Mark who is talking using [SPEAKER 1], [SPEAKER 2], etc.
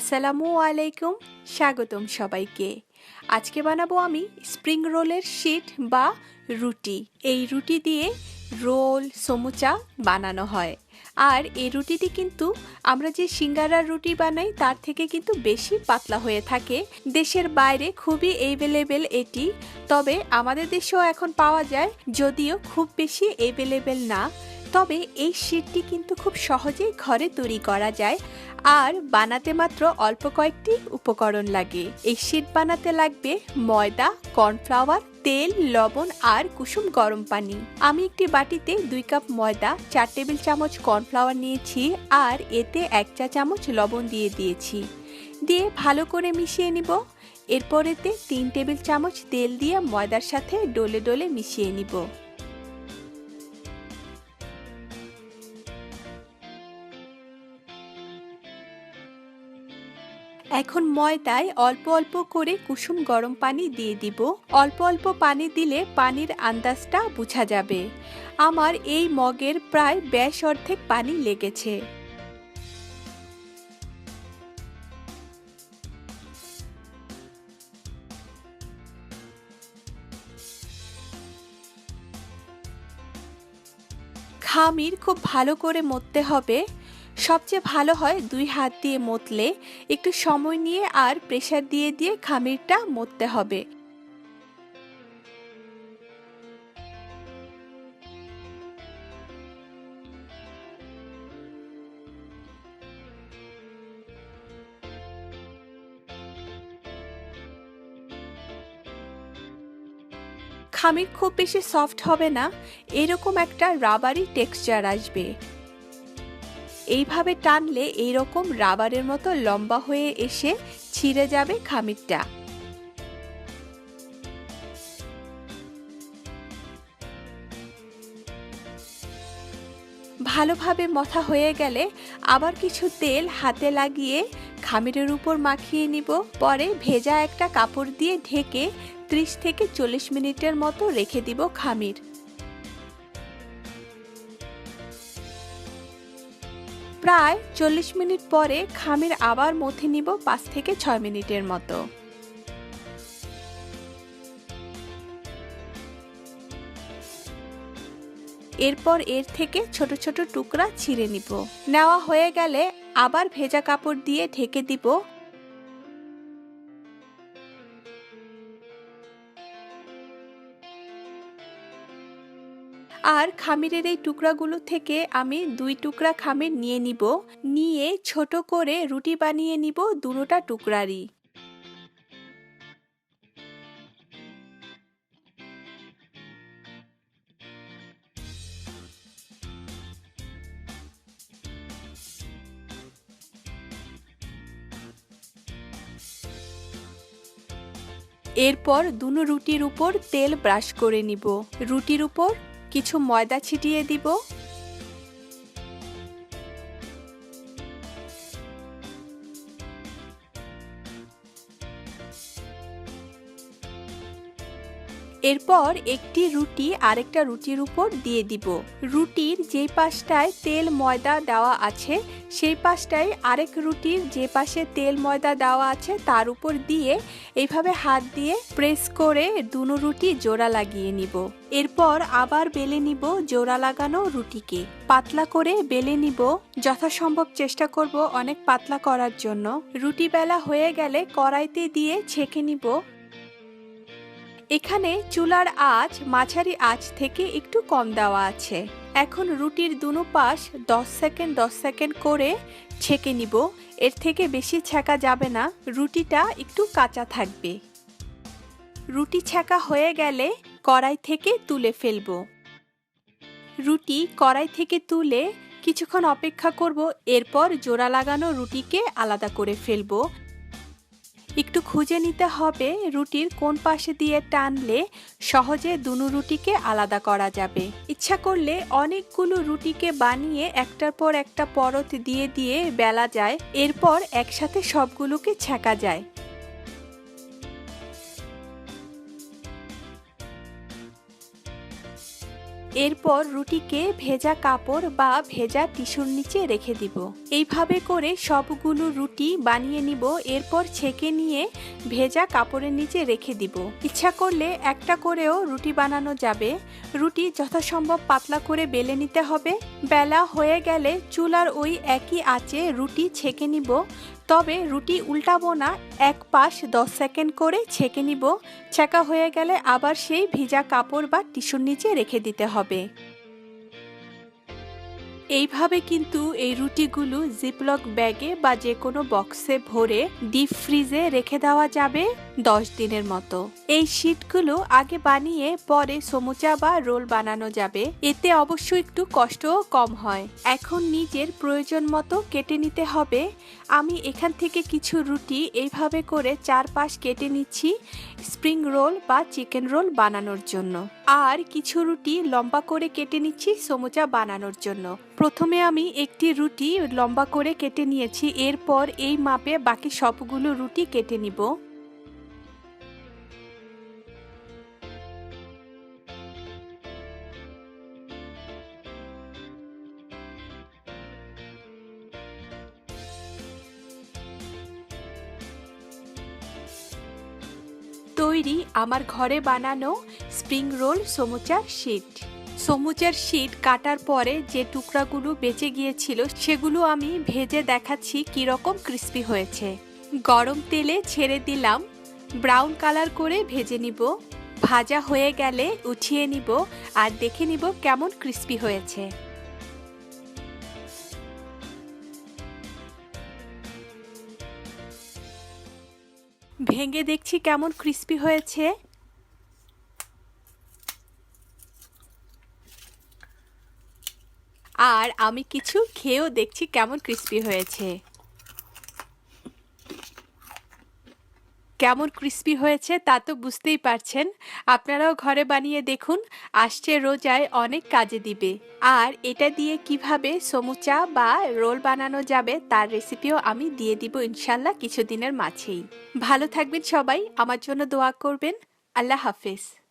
[SPEAKER 1] আসসালামু আলাইকুম, স্বাগতম সবাইকে। আজকে বানাবো আমি স্প্রিং রোলের শিট বা রুটি। এই রুটি দিয়ে রোল, সমুচা বানানো হয়। আর এই রুটিটি কিন্তু আমরা যে সিঙ্গারার রুটি বানাই, তার থেকে কিন্তু বেশি পাতলা হয়ে থাকে। দেশের বাইরে খুবই এভেলেবেল এটি। তবে আমাদের দেশেও এখন পাওয়া যায়, যদিও খুব বেশি এভেলেবেল না। তবে এই শীটটি কিন্তু খুব সহজেই ঘরে তৈরি করা যায়। আর বানাতে মাত্র অল্প কয়েকটি উপকরণ লাগে। এই শীট বানাতে লাগবে ময়দা, কর্নফ্লাওয়ার, তেল, লবণ আর কুসুম গরম পানি। আমি একটি বাটিতে দুই কাপ ময়দা, চার টেবিল চামচ কর্নফ্লাওয়ার নিয়েছি আর এতে এক চা চামচ লবণ দিয়ে দিয়েছি। দিয়ে ভালো করে মিশিয়ে নিব। এরপর এতে তিন টেবিল চামচ তেল দিয়ে ময়দার সাথে ডলে ডলে মিশিয়ে নিব। এখন ময়দায় অল্প অল্প করে কুসুম গরম পানি দিয়ে দিব। অল্প অল্প পানি দিলে পানির আন্দাজটা বোঝা যাবে। আমার এই মগের প্রায় ব্যাস অর্ধেক পানি লেগেছে। খামির খুব ভালো করে মততে হবে। সবচেয়ে ভালো হয় দুই হাত দিয়ে মতলে, একটু সময় নিয়ে আর প্রেশার দিয়ে দিয়ে খামিরটা মততে হবে। খামির খুব বেশি সফট হবে না, এরকম একটা রাবারি টেক্সচার আসবে। এইভাবে টানলে এইরকম রাবারের মতো লম্বা হয়ে এসে ছিঁড়ে যাবে খামিরটা। ভালোভাবে মথা হয়ে গেলে আবার কিছু তেল হাতে লাগিয়ে খামিরের উপর মাখিয়ে নিব। পরে ভেজা একটা কাপড় দিয়ে ঢেকে ত্রিশ থেকে চল্লিশ মিনিটের মতো রেখে দিব খামির। প্রায় চল্লিশ মিনিট পরে খামির আবার মথে নিব পাঁচ থেকে ছয় মিনিটের মতো। এরপর এর থেকে ছোট ছোট টুকরা ছিঁড়ে নিব। নেওয়া হয়ে গেলে আবার ভেজা কাপড় দিয়ে ঢেকে দিব আর খামিরের এই টুকরাগুলো থেকে আমি দুই টুকরা খামির নিয়ে নিব। নিয়ে ছোট করে রুটি বানিয়ে নিব দুটোটা টুকরারই। এরপর দুনো রুটির উপর তেল ব্রাশ করে নিব। রুটির উপর কিছু ময়দা ছিটিয়ে দিব। এরপর একটি রুটি আরেকটা রুটির উপর দিয়ে দিব। রুটির যে পাশটায় তেল ময়দা দেওয়া আছে, সেই পাশটায় আরেক রুটির যে পাশে তেল ময়দা দেওয়া আছে, তার উপর দিয়ে এইভাবে হাত দিয়ে প্রেস করে দুনো রুটি জোড়া লাগিয়ে নিব। এরপর আবার বেলে নিব জোড়া লাগানো রুটিকে। পাতলা করে বেলে নিব। যথাসম্ভব চেষ্টা করব অনেক পাতলা করার জন্য। রুটি বেলা হয়ে গেলে কড়াইতে দিয়ে ছেঁকে নিব। এখানে চুলার আঁচ, মাঝারি আঁচ থেকে একটু কম দেওয়া আছে। এখন রুটির দুনো পাশ দশ সেকেন্ড দশ সেকেন্ড করে ছেঁকে নিব। এর থেকে বেশি ছেঁকা যাবে না, রুটিটা একটু কাঁচা থাকবে। রুটি ছেঁকা হয়ে গেলে কড়াই থেকে তুলে ফেলব। রুটি কড়াই থেকে তুলে কিছুক্ষণ অপেক্ষা করব, এরপর জোড়া লাগানো রুটিকে আলাদা করে ফেলব। একটু খুঁজে নিতে হবে রুটির কোন পাশে দিয়ে টানলে সহজে দুনু রুটিকে আলাদা করা যাবে। ইচ্ছা করলে অনেকগুলো রুটিকে বানিয়ে একটার পর একটা পরত দিয়ে দিয়ে বেলা যায়, এরপর একসাথে সবগুলোকে ছেঁকা যায়। এরপর রুটিকে ভেজা কাপড় বা ভেজা টিস্যুর নিচে রেখে দিব। এইভাবে করে সবগুলো রুটি বানিয়ে নিব, এরপর ছেঁকে নিয়ে ভেজা কাপড়ের নিচে রেখে দিব। ইচ্ছা করলে একটা করেও রুটি বানানো যাবে। রুটি যথাসম্ভব পাতলা করে বেলে নিতে হবে। বেলা হয়ে গেলে চুলার ওই একই আঁচে রুটি ছেঁকে নিব। তবে রুটি উল্টাবো না, এক পাশ দশ সেকেন্ড করে ছেঁকে নিব। ছেঁকা হয়ে গেলে আবার সেই ভিজা কাপড় বা টিস্যুর নিচে রেখে দিতে হবে। এইভাবে কিন্তু এই রুটিগুলো জিপলক ব্যাগে বা যে কোনো বক্সে ভরে ডিপ ফ্রিজে রেখে দেওয়া যাবে দশ দিনের মতো। এই শীটগুলো আগে বানিয়ে পরে সমুচা বা রোল বানানো যাবে। এতে অবশ্য একটু কষ্টও কম হয়। এখন নিজের প্রয়োজন মতো কেটে নিতে হবে। আমি এখান থেকে কিছু রুটি এইভাবে করে চারপাশ কেটে নিচ্ছি স্প্রিং রোল বা চিকেন রোল বানানোর জন্য। আর কিছু রুটি লম্বা করে কেটে নিচ্ছি সমুচা বানানোর জন্য। প্রথমে আমি একটি রুটি লম্বা করে কেটে নিয়েছি, এরপর এই মাপে বাকি সবগুলো রুটি কেটে নিব। তৈরি আমার ঘরে বানানো স্প্রিং রোল, সমুচার শিট। সমুচার শিট কাটার পরে যে টুকরাগুলো বেঁচে গিয়েছিল, সেগুলো আমি ভেজে দেখাচ্ছি কীরকম ক্রিস্পি হয়েছে। গরম তেলে ছেড়ে দিলাম। ব্রাউন কালার করে ভেজে নিব। ভাজা হয়ে গেলে উঠিয়ে নিব আর দেখে নিব কেমন ক্রিস্পি হয়েছে। ভেঙে দেখছি কেমন ক্রিস্পি হয়েছে। আর আমি কিছু খেয়েও দেখছি কেমন ক্রিস্পি হয়েছে। কেমন ক্রিস্পি হয়েছে তা তো বুঝতেই পারছেন। আপনারাও ঘরে বানিয়ে দেখুন, আসছে রোজায় অনেক কাজে দিবে। আর এটা দিয়ে কীভাবে সমুচা বা রোল বানানো যাবে তার রেসিপিও আমি দিয়ে দিব ইনশাল্লাহ কিছুদিনের মাঝেই। ভালো থাকবেন সবাই, আমার জন্য দোয়া করবেন। আল্লাহ হাফেজ।